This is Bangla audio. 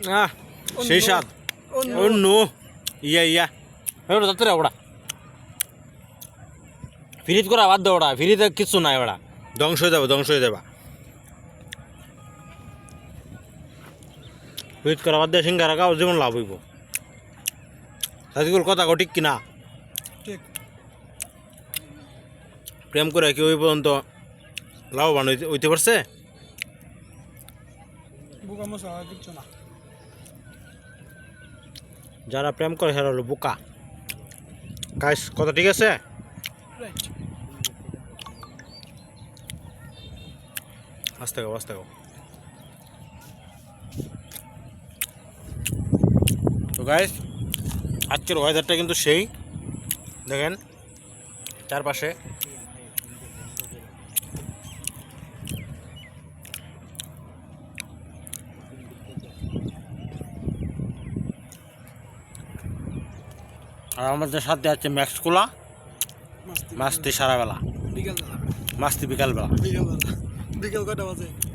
আহ সেই স্বাদ অন্য ইয়া ইয়া এবার যাতে রে ওটা ফ্রিজ করা বাদ দে ওটা ফ্রিতে কিচ্ছু নাই ওটা ধ্বংস হয়ে যাবে ধ্বংস হয়ে যাবে ফ্রিজ করা বাদ দিয়ে সিঙ্গারা খাও যেমন লাভ হইব সাদিকুল কথা কো ঠিক কিনা প্রেম করে কি ওই পর্যন্ত লাভবান হইতে হইতে পারছে বুকা মশা কিচ্ছু না যারা প্রেম করে সেটা হলো বোকা। গাইস কথা ঠিক আছে? আস্তে গাও আস্তে গাও তো গাইস আজকের ওয়েদারটা কিন্তু সেই। দেখেন, চারপাশে আর আমাদের সাথে আছে ম্যাক্স কোলা মাস্তি সারাবেলা। বিকালবেলা। মাস্তি বিকালবেলা। বিকালবেলা। বিকাল বিকেল কটা বাজে?